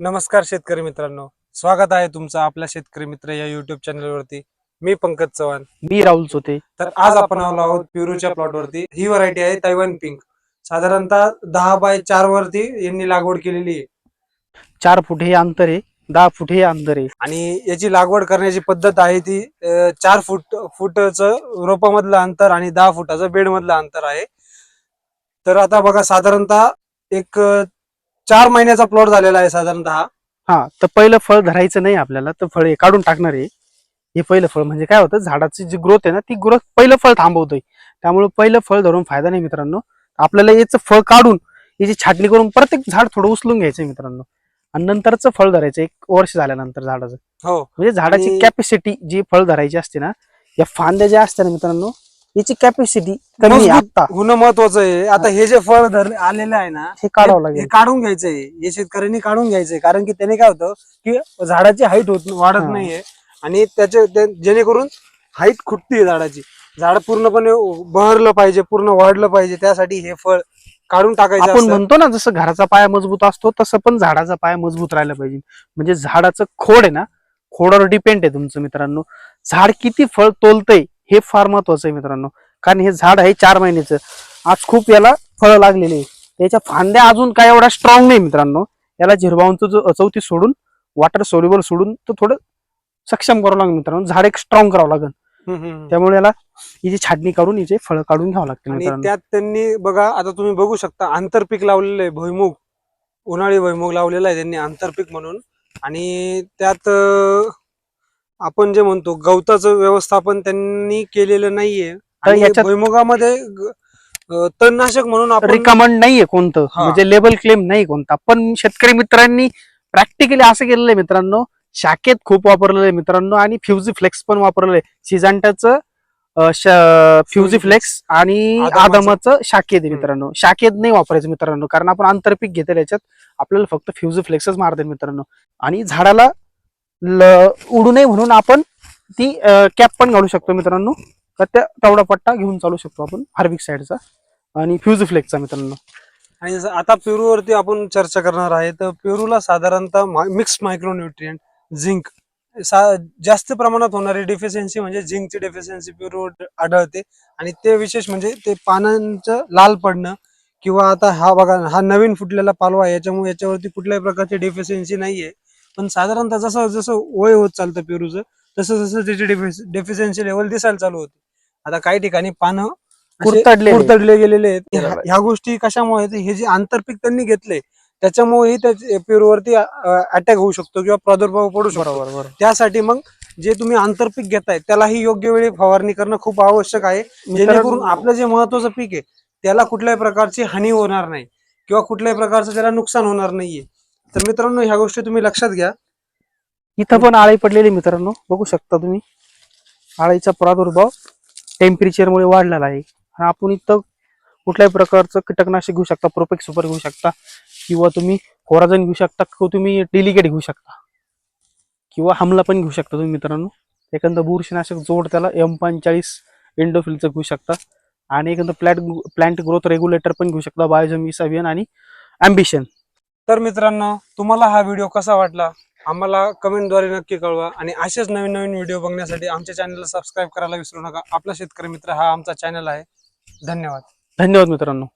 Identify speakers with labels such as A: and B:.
A: नमस्कार शेतकरी मित्रांनो. स्वागत आहे तुमचं आपल्या शेतकरी मित्र या युट्यूब चॅनलवरती मी पंकज चव्हाण.
B: मी राहुल चोते
A: तर आज आपण आलो आहोत पिरूच्या प्लॉटवरती ही व्हरायटी आहे तैवान पिंक साधारणतः दहा बाय चार वरती यांनी लागवड केलेली आहे.
B: चार फूट हे अंतर आहे दहा फूट हे अंतर आहे.
A: आणि याची लागवड करण्याची पद्धत आहे ती अं, चार फूट फुटचं रोपामधलं अंतर आणि दहा फुटाचं बेडमधलं अंतर आहे. तर आता बघा साधारणतः एक अं, चार महिन्याचा प्लॉट झालेला आहे साधारणतः
B: हा. तर पहिलं फळ धरायचं नाही आपल्याला तर फळ हे काढून टाकणार आहे. हे पहिलं फळ म्हणजे काय होतं झाडाची जी ग्रोथ आहे ना ती ग्रोथ पहिलं फळ थांबवतोय. त्यामुळे पहिलं फळ धरून फायदा नाही मित्रांनो. आपल्याला याचं फळ काढून याची छाटणी करून प्रत्येक झाड थोडं उचलून घ्यायचं मित्रांनो. आणि नंतरचं फळ धरायचं एक वर्ष झाल्यानंतर झाडाचं.
A: हो.
B: म्हणजे झाडाची कॅपॅसिटी जी फळ धरायची असते ना या फांद्या ज्या असतात ना मित्रांनो याची कॅपॅसिटी कमी आहे
A: मजबूत
B: आता
A: होणं महत्वाचं आहे. आता हे जे फळ धर आलेलं आहे ना
B: हे काढावं
A: हे- हे
B: लागेल.
A: काढून घ्यायचंय. हे शेतकऱ्यांनी काढून घ्यायचंय. कारण की त्याने काय होतं की झाडाची हाईट होत वाढत
B: हा.
A: नाहीये. आणि त्याचे ते- जेणेकरून हाईट खुटतीये झाडाची. झाड पूर्णपणे बहरलं पाहिजे पूर्ण वाढलं पाहिजे. त्यासाठी हे फळ काढून टाकायचं
B: आपण
A: असतं.
B: म्हणतो ना जसं घराचा पाया मजबूत असतो तसं पण झाडाचा पाया मजबूत राहिला पाहिजे. म्हणजे झाडाचं खोड आहे ना खोडावर डिपेंड आहे तुमचं मित्रांनो. झाड किती फळ तोलतंय हे फार महत्वाचं आहे मित्रांनो. कारण हे झाड आहे चार महिन्याचं. आज खूप याला फळं लागलेली आहे. त्याच्या फांद्या अजून काय एवढा स्ट्रॉंग नाही मित्रांनो. याला झिरबावूनचं जो चौथी सोडून वॉटर सोल्युबल सोडून तो थोडं सक्षम करावं लागेल मित्रांनो. झाड एक स्ट्रॉंग करावं लागेल. त्यामुळे याला हिची छाटणी करून हिचे फळं काढून घ्यावं मित्रांनो.
A: त्यात त्यांनी बघा आता तुम्ही बघू शकता आंतरपीक लावलेलं आहे भुईमुग. उन्हाळी भुईमुग लावलेला आहे त्यांनी आंतरपीक म्हणून. आणि त्यात आपण जे म्हणतो गवताचं व्यवस्थापन त्यांनी केलेलं नाहीये. आणि
B: याच्यात-
A: भुईमुगामध्ये ग- तणनाशक म्हणून आपण
B: रिकमेंड नाहीये कोणतं.
A: हा.
B: म्हणजे लेबल क्लेम नाही कोणता. पण शेतकरी मित्रांनी प्रॅक्टिकली असं केलेलं आहे मित्रांनो. शाखेत खूप वापरलेलं आहे मित्रांनो. आणि फ्युजी फ्लेक्स पण वापरलेलं आहे सिजांटाचं फ्युजी फ्लेक्स आणि
A: आदमाचं.
B: आदमाचं शाखेत आहे
A: हम्म.
B: मित्रांनो. शाखेत नाही वापरायचं मित्रांनो. कारण आपण आंतरपीक घेतलं याच्यात आपल्याला फक्त फ्युजी फ्लेक्सच मारते मित्रांनो. आणि झाडाला उडू नये म्हणून आपण ती कॅप पण घालू शकतो मित्रांनो. तर त्या तेवढा पट्टा घेऊन चालू शकतो आपण हार्विक साईडचा आणि फ्यूज फ्लेकचा मित्रांनो.
A: आणि जसं आता पेरूवरती आपण चर्चा करणार आहे तर पेरूला साधारणतः मिक्स मायक्रोन्युट्रियंट झिंक जास्त प्रमाणात होणारी डेफिशियन्सी म्हणजे झिंकची डेफिशियन्सी पेरूवर आढळते. आणि ते विशेष म्हणजे ते पानांचं लाल पडणं किंवा आता हा बघा हा नवीन फुटलेला पालवा आहे याच्यामुळे याच्यावरती कुठल्याही प्रकारची डेफिशियन्सी नाहीये. पण साधारणतः जसं जसं वय होत चालतं पेरूचं तसं जसं त्याची डेफिशियन्सी लेवल दिसायला चालू होते. आता काही ठिकाणी पानं असे
B: कुरतडलेले.
A: कुरतडले गेलेले आहेत. ह्या- गोष्टी कशामुळे? हे जे आंतरपीक त्यांनी घेतले त्याच्यामुळेही त्या पेरूवरती अटॅक होऊ शकतो किंवा प्रादुर्भाव पडू शकतो. त्यासाठी मग जे तुम्ही आंतरपीक घेताय त्यालाही योग्य वेळी फवारणी करणं खूप आवश्यक आहे. जेणेकरून आपलं जे महत्वाचं पीक आहे त्याला कुठल्याही प्रकारची हानी होणार नाही. किंवा कुठल्याही प्रकारचं त्याला नुकसान होणार नाहीये. तर मित्रांनो ह्या गोष्टी तुम्ही लक्षात घ्या.
B: इथं पण आळी पडलेली मित्रांनो. बघू शकता तुम्ही. आळीचा प्रादुर्भाव टेम्परेचरमुळे वाढलेला आहे. आणि आपण इथं कुठल्याही प्रकारचं कीटकनाशक घेऊ शकता प्रोपेक सुपर घेऊ शकता किंवा तुम्ही कोराजन घेऊ शकता किंवा तुम्ही डिलिकेट घेऊ शकता किंवा हमला पण घेऊ शकता तुम्ही मित्रांनो. एखादं बुरशीनाशक जोड त्याला एम पंचाळीस इंडोफिलचं घेऊ शकता. आणि एखादं प्लॅट प्लांट ग्रोथ रेग्युलेटर पण घेऊ शकता बायोजमिस अभियान आणि ॲम्बिशन
A: तर मित्रांनो तुम्हाला हा व्हिडिओ कसा वाटला? आम्हाला कमेंटद्वारे नक्की कळवा. आणि असेच नवीन नवीन व्हिडिओ बघण्यासाठी आमच्या चॅनलला सबस्क्राईब करायला विसरू नका. आपला शेतकरी मित्र हा आमचा चॅनल आहे. धन्यवाद.
B: धन्यवाद मित्रांनो.